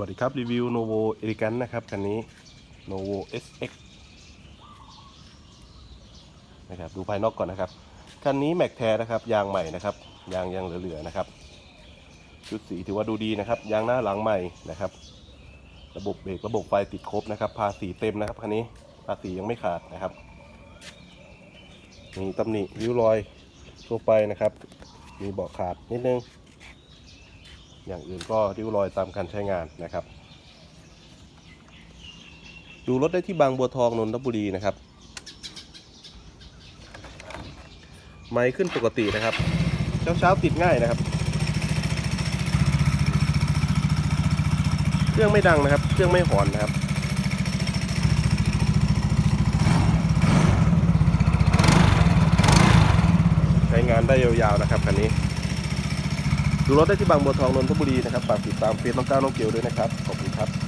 วัสดีครับ รีวิว Novo e l e g a n t นะครับ คันนี้ Novo SX นะครับดูภายนอกก่อนนะครับ คันนี้แม็กแท้นะครับ ยางใหม่นะครับ ยางยังเหลือๆนะครับ ชุดสีถือว่าดูดีนะครับ ยางหน้าหลังใหม่นะครับ ระบบเบรกระบบไฟติดครบนะครับ ภาษีเต็มนะครับคันนี้ภาษียังไม่ขาดนะครับมีตำหนิริ้วรอยทั่วไปนะครับ มีเบาะขาดนิดนึง อย่างอื่นก็ริ้วรอยตามการใช้งานนะครับ ดูรถได้ที่บางบัวทองนนทบุรีนะครับ ไม้ขึ้นปกตินะครับ เช้าเช้าติดง่ายนะครับ เครื่องไม่ดังนะครับ เครื่องไม่หอนนะครับใช้งานได้ยาวๆนะครับคันนี้ ดูรถได้ที่บางบัวทองนนทบุรีนะครับฝากติดตามเฟซน้องก้าวน้องเกียวด้วยนะครับขอบคุณครับ